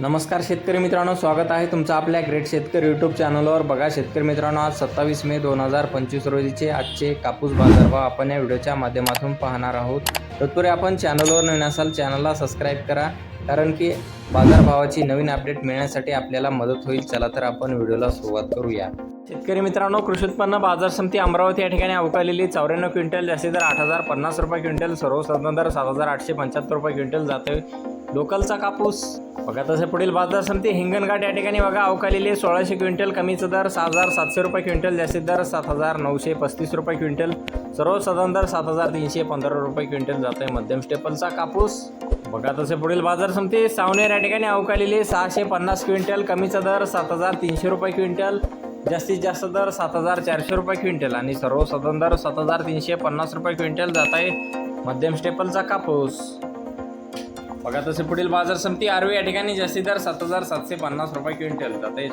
नमस्कार शेतकरी मित्रांनो स्वागत आहे तुमचं आपल्या ग्रेट शेतकरी यूट्यूब चॅनलवर बघा शेतकरी मित्रांनो आज सत्तावीस मे दोन हजार पंचवीस रोजीचे आजचे कापूस बाजारभाव आपण या व्हिडिओच्या माध्यमातून पाहणार आहोत. तत्पूर्वी आपण चॅनलवर नवीन असाल चॅनलला सबस्क्राईब करा कारण की बाजारभावाची नवीन अपडेट मिळण्यासाठी आपल्याला मदत होईल. चला तर आपण व्हिडिओला सुरुवात करूया. शेतकरी मित्रांनो कृषी उत्पन्न बाजार समिती अमरावती या ठिकाणी अवकालेली चौऱ्याण्णव क्विंटल जास्ती दर आठ हजार पन्नास रुपये क्विंटल सर्वसाधारण दर सात हजार आठशे पंच्याहत्तर रुपये क्विंटल जातोय. लोकलचा कापूस. बघा तसे पुढील बाजार समिती हिंगणघाट या ठिकाणी बघा अवकालेले सोळाशे क्विंटल कमीचा दर सहा हजार सातशे रुपये क्विंटल जास्तीत दर सात हजार नऊशे पस्तीस रुपये क्विंटल. सर्वसाधारण दर सात हजार तीनशे पंधरा रुपये क्विंटल जात आहे मध्यम स्टेपलचा कापूस. बघा तसे पुढील बाजार समिती सावनेर या ठिकाणी अवकालेले सहाशे पन्नास क्विंटल कमीचा दर सात हजार तीनशे रुपये क्विंटल जास्तीत जास्त दर सात हजार चारशे रुपये क्विंटल आणि सर्वसाधारण दर सात हजार तीनशे पन्नास रुपये क्विंटल जात आहे मध्यम स्टेपलचा कापूस. बघा तसे पुढील बाजार समिती आरवी या ठिकाणी जास्तीत दर सात हजार सातशे पन्नास रुपये क्विंटल. जात आहे